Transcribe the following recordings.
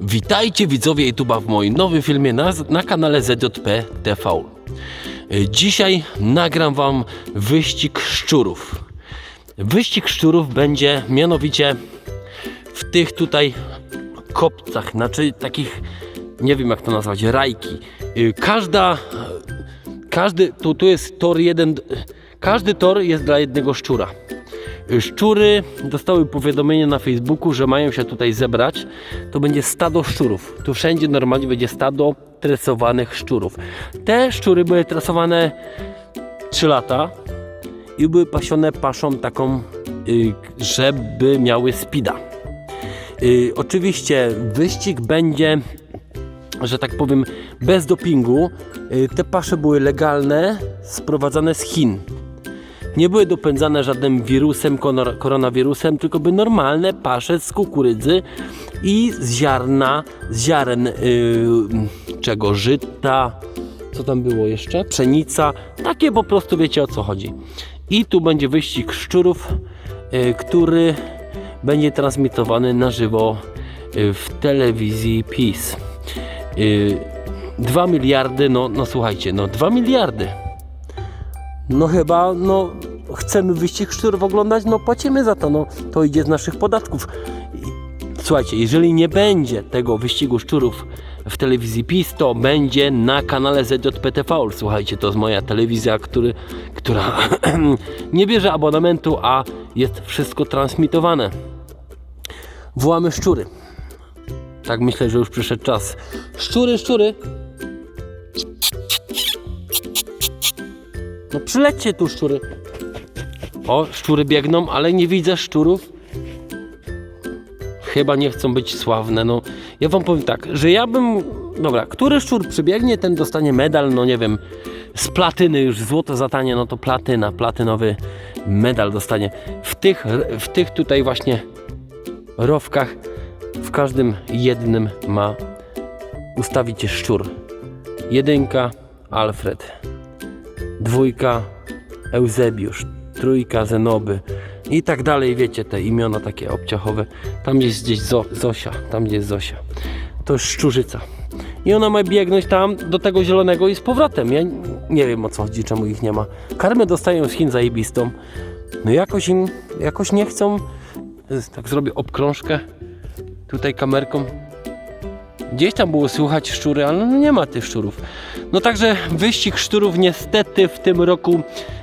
Witajcie widzowie YouTube'a w moim nowym filmie na, na kanale ZJP TV. Y, Dzisiaj nagram wam wyścig szczurów. Wyścig szczurów będzie mianowicie w tych tutaj kopcach, znaczy takich, nie wiem jak to nazwać, rajki. Y, Każda, każdy, tu, tu jest tor jeden, każdy tor jest dla jednego szczura. Szczury dostały powiadomienie na Facebooku, że mają się tutaj zebrać. To będzie stado szczurów. Tu wszędzie normalnie będzie stado tresowanych szczurów. Te szczury były tresowane 3 lata i były pasione paszą taką, y, żeby miały speeda. Y, Oczywiście wyścig będzie, że tak powiem, bez dopingu. Y, Te pasze były legalne, sprowadzane z Chin nie były dopędzane żadnym wirusem, koronawirusem, tylko by normalne pasze z kukurydzy i z ziarna, z ziaren yy, czego żyta, co tam było jeszcze? Pszenica, takie po prostu wiecie o co chodzi. I tu będzie wyścig szczurów, yy, który będzie transmitowany na żywo yy, w telewizji PiS. Yy, 2 miliardy, no, no słuchajcie, no 2 miliardy. No chyba, no chcemy wyścig szczurów oglądać, no płacimy za to, no to idzie z naszych podatków. Słuchajcie, jeżeli nie będzie tego wyścigu szczurów w telewizji PiS, to będzie na kanale ZJPTV. Słuchajcie, to jest moja telewizja, który, która nie bierze abonamentu, a jest wszystko transmitowane. Wołamy szczury. Tak myślę, że już przyszedł czas. Szczury, szczury. No przylećcie tu szczury. O, szczury biegną, ale nie widzę szczurów. Chyba nie chcą być sławne. No, ja wam powiem tak, że ja bym. Dobra, który szczur przybiegnie, ten dostanie medal, no nie wiem, z platyny, już złoto za tanie, no to platyna, platynowy medal dostanie. W tych, w tych tutaj właśnie rowkach, w każdym jednym ma ustawić szczur. Jedynka, Alfred dwójka Eusebiusz, trójka Zenoby i tak dalej, wiecie, te imiona takie obciachowe. Tam jest gdzieś Zo Zosia, tam gdzie jest Zosia. To jest szczurzyca. I ona ma biegnąć tam do tego zielonego i z powrotem. Ja nie wiem o co chodzi, czemu ich nie ma. Karmę dostają z Chin zajebistą. No jakoś im, jakoś nie chcą. Tak zrobię obkrążkę tutaj kamerką. Gdzieś tam było słychać szczury, ale no nie ma tych szczurów. No także wyścig szczurów niestety w tym roku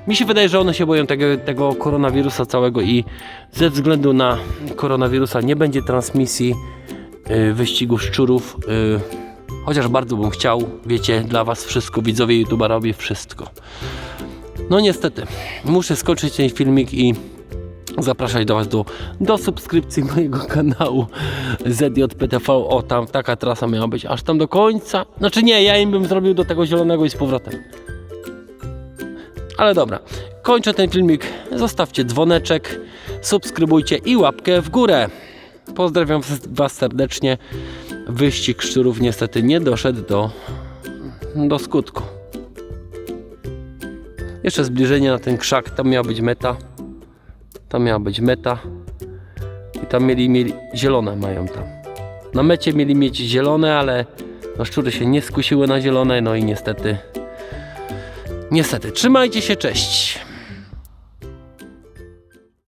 mi się wydaje, że one się boją tego, tego koronawirusa całego i ze względu na koronawirusa nie będzie transmisji y, wyścigu szczurów. Y, chociaż bardzo bym chciał, wiecie, dla was wszystko, widzowie YouTube'a robię wszystko. No niestety, muszę skończyć ten filmik i zapraszać do Was do, do subskrypcji mojego kanału ZJPTV. O, tam taka trasa miała być aż tam do końca. Znaczy nie, ja im bym zrobił do tego zielonego i z powrotem. Ale dobra, kończę ten filmik. Zostawcie dzwoneczek, subskrybujcie i łapkę w górę. Pozdrawiam Was serdecznie. Wyścig szczurów niestety nie doszedł do, do skutku. Jeszcze zbliżenie na ten krzak, tam miała być meta. Tam miała być meta. I tam mieli, mieli zielone mają tam. Na mecie mieli mieć zielone, ale no szczury się nie skusiły na zielone, no i niestety. Niestety, trzymajcie się, cześć.